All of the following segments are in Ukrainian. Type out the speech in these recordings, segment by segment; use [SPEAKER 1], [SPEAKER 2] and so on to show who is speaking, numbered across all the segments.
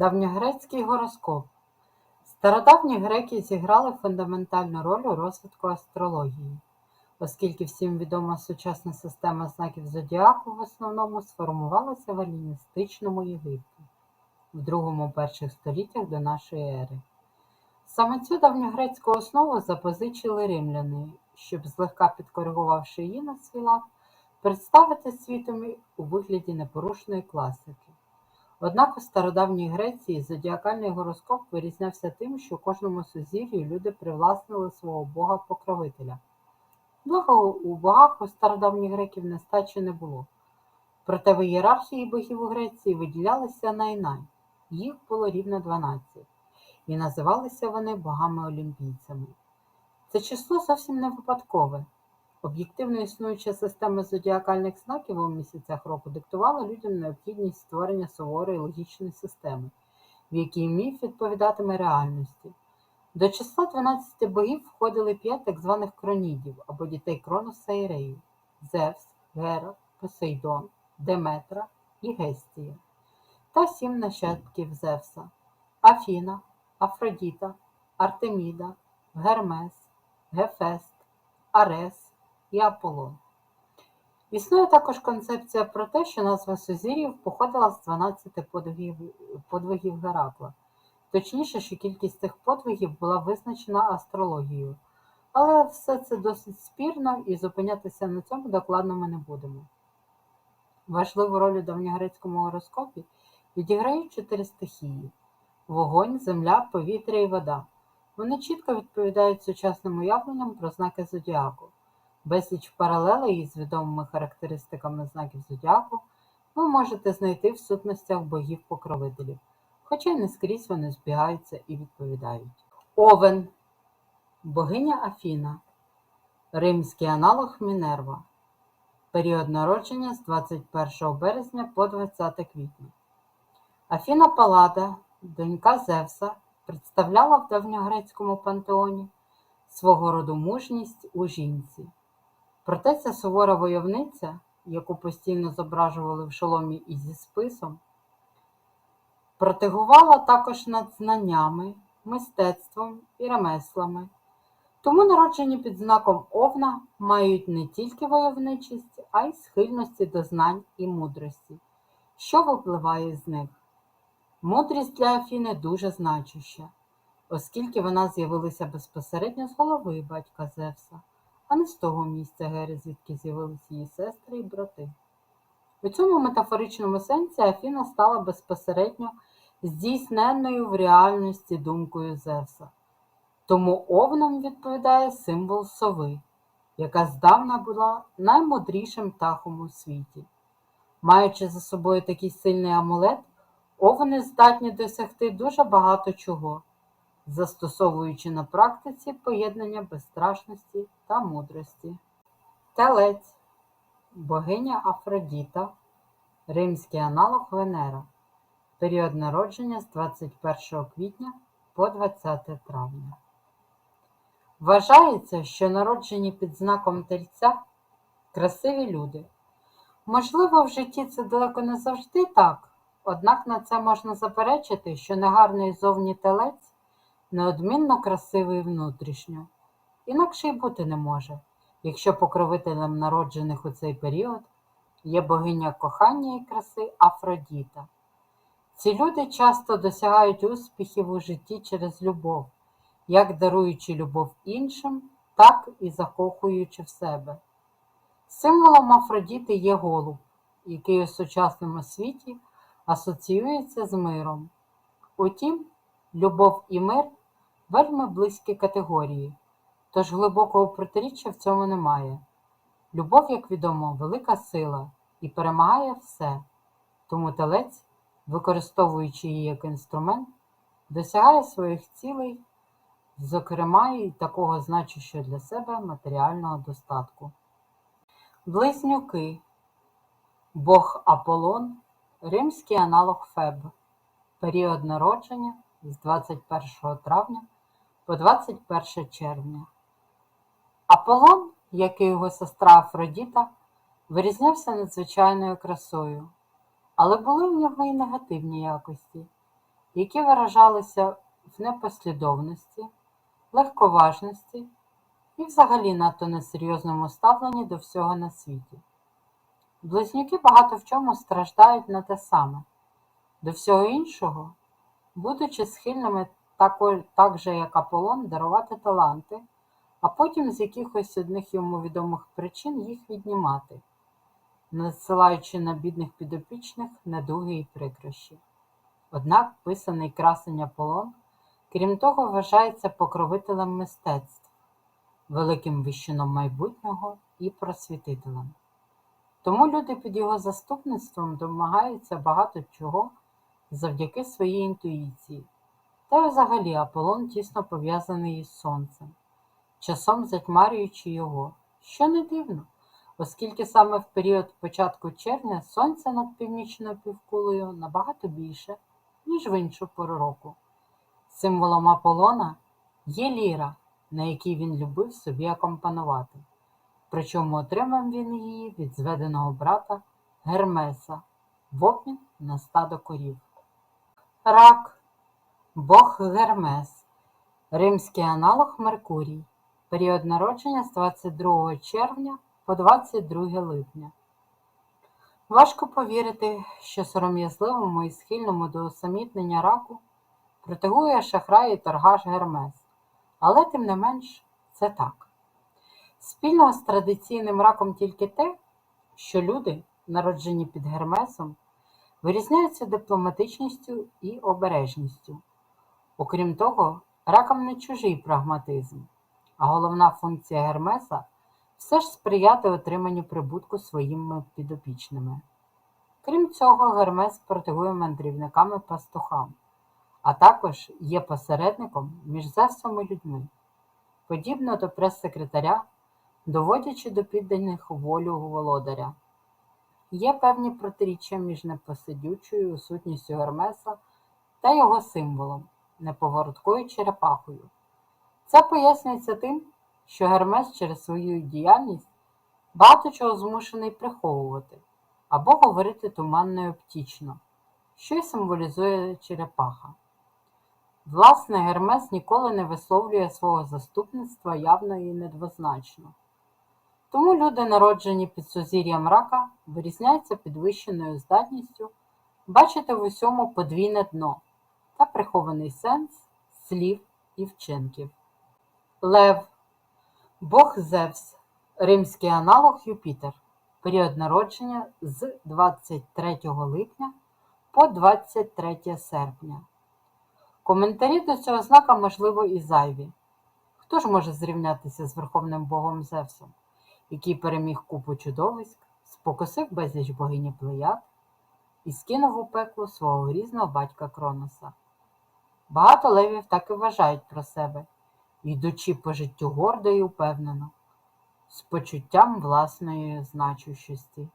[SPEAKER 1] Давньогрецький гороскоп Стародавні греки зіграли фундаментальну роль у розвитку астрології, оскільки всім відома сучасна система знаків зодіаку в основному сформувалася в еліністичному Єгипті в другому перших століттях до нашої ери. Саме цю давньогрецьку основу запозичили римляни, щоб, злегка підкоригувавши її на свій лад, представити світові у вигляді непорушної класики. Однак у стародавній Греції зодіакальний гороскоп вирізнявся тим, що кожному сузір'ю люди привласнили свого бога-покровителя. Благо у богах у стародавніх греків нестачі не було. Проте в ієрархії богів у Греції виділялися най-най. Їх було рівно 12, і називалися вони богами-олімпійцями. Це число зовсім не випадкове. Об'єктивно існуюча система зодіакальних знаків у місяцях року диктувала людям необхідність створення суворої логічної системи, в якій міф відповідатиме реальності. До числа 12 богів входили п'ять так званих кронідів або дітей Кроноса і Реї – Зевс, Гера, Посейдон, Деметра і Гестія, та сім нащадків Зевса – Афіна, Афродіта, Артеміда, Гермес, Гефест, Арес і Аполлон. Існує також концепція про те, що назва сузір'їв походила з 12 подвигів, подвигів Геракла. Точніше, що кількість цих подвигів була визначена астрологією. Але все це досить спірно і зупинятися на цьому докладно ми не будемо. Важливу роль у давньогрецькому гороскопі відіграють чотири стихії: вогонь, земля, повітря і вода. Вони чітко відповідають сучасним уявленням про знаки зодіаку. Безліч паралелей із відомими характеристиками знаків зодіаку ви можете знайти в сутностях богів-покровителів, хоча й не скрізь вони збігаються і відповідають. Овен богиня Афіна, римський аналог Мінерва. Період народження з 21 березня по 20 квітня. Афіна Палада, донька Зевса, представляла в давньогрецькому пантеоні свого роду мужність у жінці. Проте ця сувора войовниця, яку постійно зображували в шоломі і зі списом, протигувала також над знаннями, мистецтвом і ремеслами. Тому народжені під знаком Овна мають не тільки войовничість, а й схильності до знань і мудрості, що випливає з них. Мудрість для Афіни дуже значуща, оскільки вона з'явилася безпосередньо з голови батька Зевса а не з того місця Гери, звідки з'явилися її сестри і брати. У цьому метафоричному сенсі Афіна стала безпосередньо здійсненною в реальності думкою Зевса. Тому овном відповідає символ сови, яка здавна була наймудрішим птахом у світі. Маючи за собою такий сильний амулет, овни здатні досягти дуже багато чого застосовуючи на практиці поєднання безстрашності та мудрості. Телець богиня Афродіта, римський аналог Венера. Період народження з 21 квітня по 20 травня. Вважається, що народжені під знаком тельця красиві люди. Можливо, в житті це далеко не завжди так, однак на це можна заперечити, що негарний зовні телець неодмінно красивий внутрішньо, інакше й бути не може, якщо покровителем народжених у цей період є богиня кохання і краси Афродіта. Ці люди часто досягають успіхів у житті через любов, як даруючи любов іншим, так і закохуючи в себе. Символом Афродіти є голуб, який у сучасному світі асоціюється з миром. Утім, любов і мир вельми близькі категорії, тож глибокого протиріччя в цьому немає. Любов, як відомо, велика сила і перемагає все, тому телець, використовуючи її як інструмент, досягає своїх цілей, зокрема і такого значущого для себе матеріального достатку. Близнюки, Бог Аполлон, римський аналог Феб, період народження з 21 травня по 21 червня. Аполлон, як і його сестра Афродіта, вирізнявся надзвичайною красою, але були в нього й негативні якості. які виражалися в непослідовності, легковажності і взагалі надто несерйозному ставленні до всього на світі. Близнюки багато в чому страждають на те саме. До всього іншого, будучи схильними тако- так же, як Аполлон, дарувати таланти, а потім з якихось одних йому відомих причин їх віднімати, надсилаючи на бідних підопічних недуги і прикрощі. Однак писаний красень Аполлон, крім того, вважається покровителем мистецтв, великим віщуном майбутнього і просвітителем. Тому люди під його заступництвом домагаються багато чого завдяки своїй інтуїції. Та й взагалі Аполлон тісно пов'язаний із сонцем, часом затьмарюючи його, що не дивно, оскільки саме в період початку червня сонця над північною півкулею набагато більше, ніж в іншу пору року. Символом Аполлона є ліра, на якій він любив собі акомпанувати. Причому отримав він її від зведеного брата Гермеса в обмін на стадо корів. Рак Бог Гермес, римський аналог Меркурій, період народження з 22 червня по 22 липня. Важко повірити, що сором'язливому і схильному до усамітнення раку протигує шахрай і торгаш Гермес, але тим не менш це так. Спільного з традиційним раком тільки те, що люди, народжені під Гермесом, вирізняються дипломатичністю і обережністю. Окрім того, ракам не чужий прагматизм, а головна функція Гермеса все ж сприяти отриманню прибутку своїми підопічними. Крім цього, Гермес протигує мандрівникам і пастухам, а також є посередником між Зевсом людьми, подібно до прес-секретаря, доводячи до підданих волю володаря. Є певні протиріччя між непосидючою сутністю Гермеса та його символом неповороткою черепахою. Це пояснюється тим, що Гермес через свою діяльність багато чого змушений приховувати або говорити туманно і оптічно, що й символізує черепаха. Власне, Гермес ніколи не висловлює свого заступництва явно і недвозначно. Тому люди, народжені під сузір'ям рака, вирізняються підвищеною здатністю бачити в усьому подвійне дно та прихований сенс слів і вчинків. Лев Бог Зевс, римський аналог Юпітер, період народження з 23 липня по 23 серпня. Коментарі до цього знака, можливо, і зайві. Хто ж може зрівнятися з Верховним Богом Зевсом, який переміг купу чудовиськ, спокусив безліч богині Плеяд і скинув у пекло свого грізного батька Кроноса? Багато левів так і вважають про себе, йдучи по життю гордо і упевнено, з почуттям власної значущості.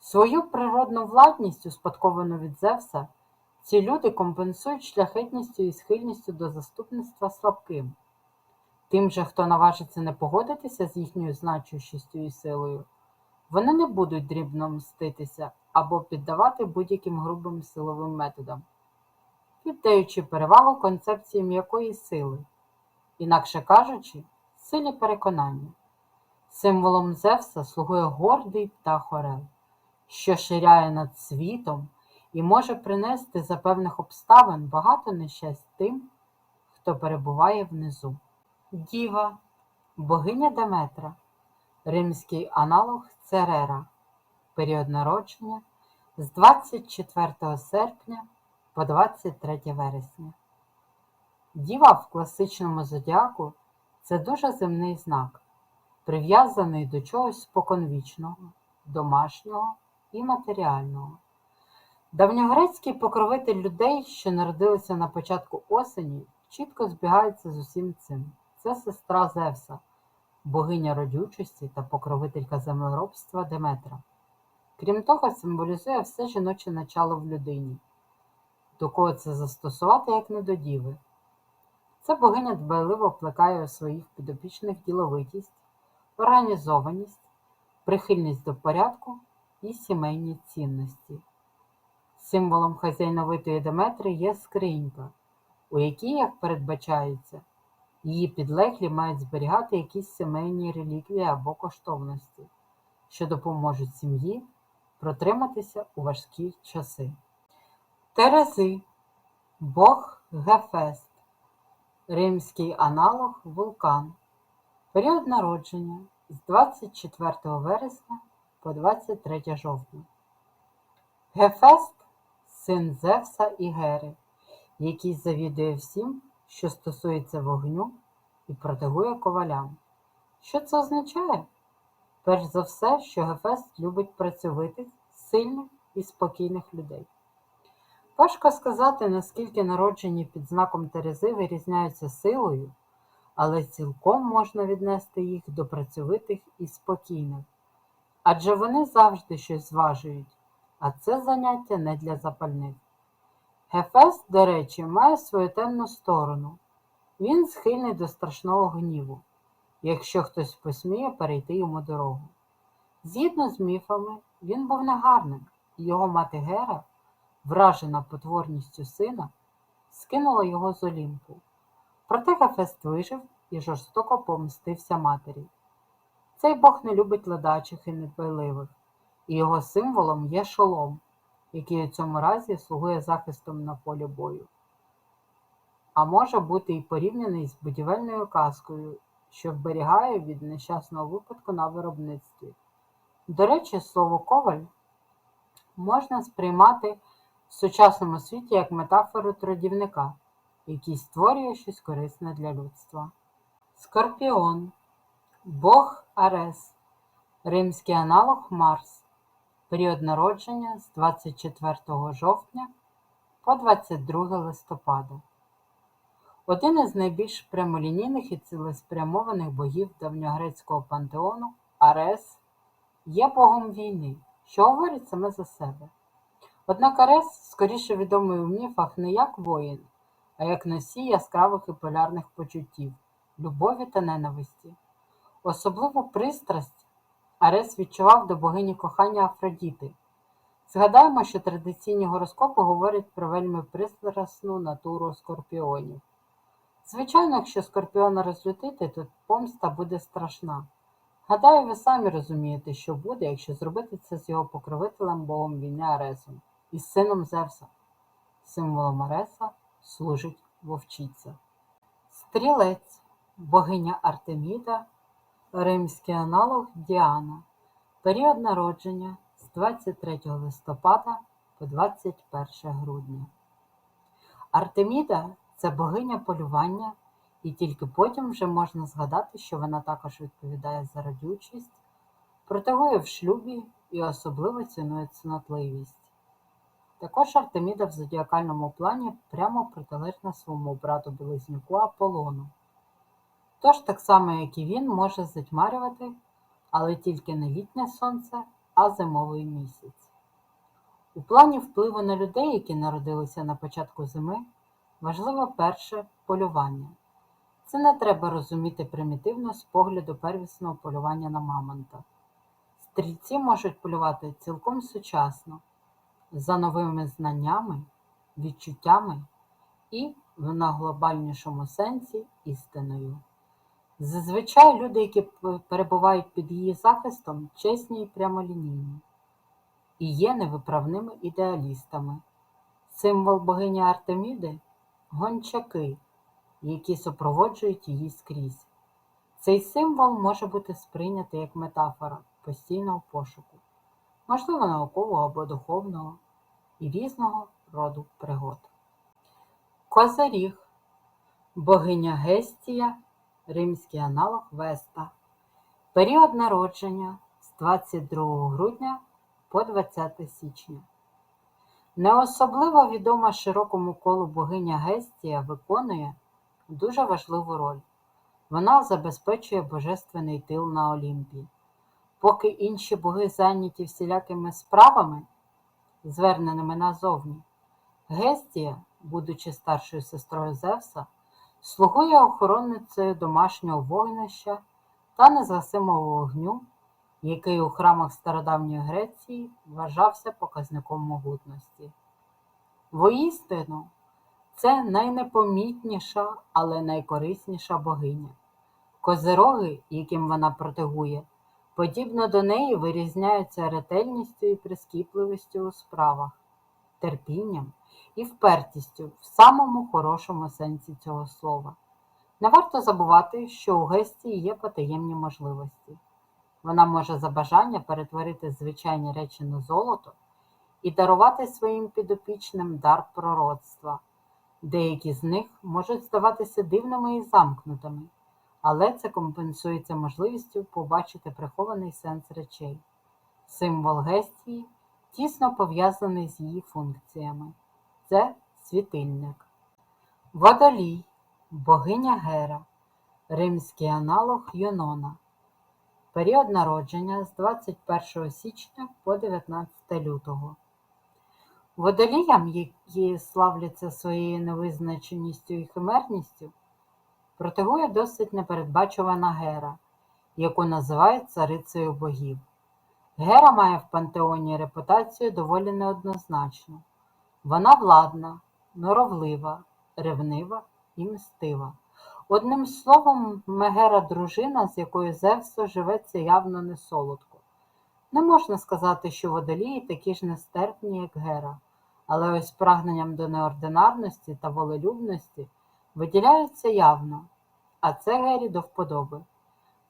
[SPEAKER 1] Свою природну владність, успадковану від Зевса, ці люди компенсують шляхетністю і схильністю до заступництва слабким. Тим же, хто наважиться не погодитися з їхньою значущістю і силою, вони не будуть дрібно мститися або піддавати будь-яким грубим силовим методам, віддаючи перевагу концепції м'якої сили, інакше кажучи, силі переконання. Символом Зевса слугує гордий птах Орел, що ширяє над світом і може принести за певних обставин багато нещасть тим, хто перебуває внизу. Діва, богиня Деметра, римський аналог Церера, період народження з 24 серпня по 23 вересня. Діва в класичному зодіаку це дуже земний знак, прив'язаний до чогось споконвічного, домашнього і матеріального. Давньогрецький покровитель людей, що народилися на початку осені, чітко збігається з усім цим. Це сестра Зевса, богиня родючості та покровителька землеробства Деметра. Крім того, символізує все жіноче начало в людині, до кого це застосувати як не до діви. Це богиня дбайливо плекає у своїх підопічних діловитість, організованість, прихильність до порядку і сімейні цінності. Символом хазяйновитої Деметри є скринька, у якій, як передбачається, її підлеглі мають зберігати якісь сімейні реліквії або коштовності, що допоможуть сім'ї протриматися у важкі часи. Терези Бог Гефест, римський аналог вулкан. Період народження з 24 вересня по 23 жовтня. Гефест син Зевса і Гери, який завідує всім, що стосується вогню і протигує ковалям. Що це означає? Перш за все, що Гефест любить працьовитих, сильних і спокійних людей. Важко сказати, наскільки народжені під знаком Терези вирізняються силою, але цілком можна віднести їх до працьовитих і спокійних, адже вони завжди щось зважують, а це заняття не для запальних. Гефест, до речі, має свою темну сторону. Він схильний до страшного гніву, якщо хтось посміє перейти йому дорогу. Згідно з міфами, він був негарним, його мати Гера, вражена потворністю сина, скинула його з Олімпу. Проте Гефест вижив і жорстоко помстився матері. Цей бог не любить ледачих і недбайливих, і його символом є шолом, який у цьому разі слугує захистом на полі бою. А може бути і порівняний з будівельною каскою, що вберігає від нещасного випадку на виробництві. До речі, слово коваль можна сприймати в сучасному світі як метафору трудівника, який створює щось корисне для людства. Скорпіон, Бог Арес, римський аналог Марс, період народження з 24 жовтня по 22 листопада. Один із найбільш прямолінійних і цілеспрямованих богів давньогрецького пантеону Арес є богом війни, що говорить саме за себе. Однак Арес скоріше відомий у міфах не як воїн, а як носій яскравих і полярних почуттів, любові та ненависті. Особливу пристрасть Арес відчував до богині кохання Афродіти. Згадаємо, що традиційні гороскопи говорять про вельми пристрасну натуру скорпіонів. Звичайно, якщо скорпіона розлютити, то помста буде страшна. Гадаю, ви самі розумієте, що буде, якщо зробити це з його покровителем богом війни Аресом і сином Зевса. Символом Ареса служить вовчиця. Стрілець, богиня Артеміда, римський аналог Діана. Період народження з 23 листопада по 21 грудня. Артеміда це богиня полювання, і тільки потім вже можна згадати, що вона також відповідає за родючість, протягує в шлюбі і особливо цінує цнотливість. Також Артеміда в зодіакальному плані прямо протилежна своєму брату Близнюку Аполлону. Тож, так само, як і він, може затьмарювати, але тільки не літнє сонце, а зимовий місяць. У плані впливу на людей, які народилися на початку зими, важливо перше полювання. Це не треба розуміти примітивно з погляду первісного полювання на мамонта. Стрільці можуть полювати цілком сучасно, за новими знаннями, відчуттями і, в найглобальнішому сенсі, істиною. Зазвичай люди, які перебувають під її захистом, чесні і прямолінійні, і є невиправними ідеалістами. Символ богині Артеміди гончаки, які супроводжують її скрізь. Цей символ може бути сприйнятий як метафора постійного пошуку, можливо, наукового або духовного і різного роду пригод. Козиріг, богиня Гестія, римський аналог Веста. Період народження з 22 грудня по 20 січня. Не особливо відома широкому колу богиня Гестія виконує дуже важливу роль. Вона забезпечує божественний тил на Олімпі. Поки інші боги зайняті всілякими справами, зверненими назовні, Гестія, будучи старшою сестрою Зевса, слугує охоронницею домашнього вогнища та незгасимого вогню, який у храмах стародавньої Греції вважався показником могутності. Воістину, це найнепомітніша, але найкорисніша богиня. Козироги, яким вона протигує, подібно до неї вирізняються ретельністю і прискіпливістю у справах, терпінням і впертістю в самому хорошому сенсі цього слова. Не варто забувати, що у Гестії є потаємні можливості. Вона може за бажання перетворити звичайні речі на золото і дарувати своїм підопічним дар пророцтва. Деякі з них можуть здаватися дивними і замкнутими, але це компенсується можливістю побачити прихований сенс речей. Символ Гестії тісно пов'язаний з її функціями. Це світильник. Водолій, богиня Гера, римський аналог Йонона. Період народження з 21 січня по 19 лютого. Водоліям, які славляться своєю невизначеністю і химерністю, протигує досить непередбачувана Гера, яку називають царицею богів. Гера має в пантеоні репутацію доволі неоднозначну. Вона владна, норовлива, ревнива і мстива. Одним словом, Мегера дружина, з якою Зевсу живеться явно не солодко. Не можна сказати, що водолії такі ж нестерпні, як Гера, але ось прагненням до неординарності та волелюбності виділяються явно, а це Гері до вподоби.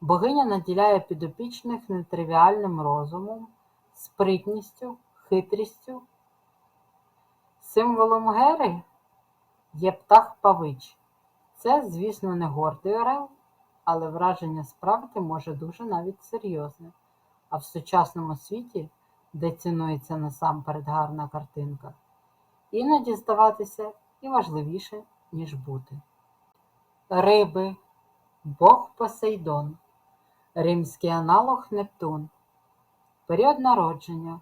[SPEAKER 1] Богиня наділяє підопічних нетривіальним розумом, спритністю, хитрістю. Символом Гери є птах павич. Це, звісно, не гордий орел, але враження справді може дуже навіть серйозне. А в сучасному світі, де цінується насамперед гарна картинка, іноді здаватися і важливіше, ніж бути. Риби, Бог Посейдон, римський аналог Нептун. Період народження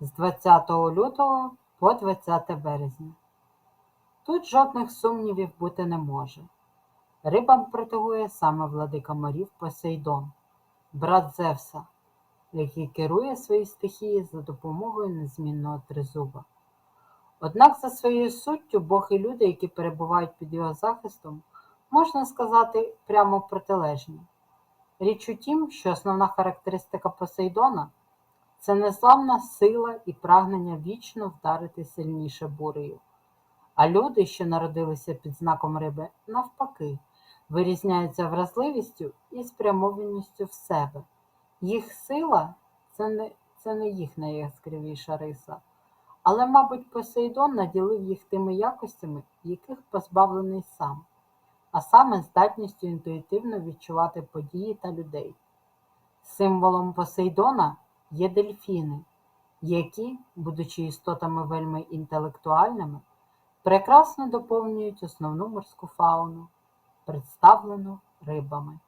[SPEAKER 1] з 20 лютого по 20 березня. Тут жодних сумнівів бути не може. Рибам протигує саме владика морів Посейдон, брат Зевса, який керує своєю стихією за допомогою незмінного тризуба. Однак за своєю суттю Бог і люди, які перебувають під його захистом, можна сказати прямо протилежні. Річ у тім, що основна характеристика Посейдона це незламна сила і прагнення вічно вдарити сильніше бурею. А люди, що народилися під знаком риби, навпаки, вирізняються вразливістю і спрямованістю в себе. Їх сила це не, це не їх найяскравіша риса, але, мабуть, Посейдон наділив їх тими якостями, яких позбавлений сам, а саме здатністю інтуїтивно відчувати події та людей. Символом Посейдона є дельфіни, які, будучи істотами вельми інтелектуальними, прекрасно доповнюють основну морську фауну, представлену рибами.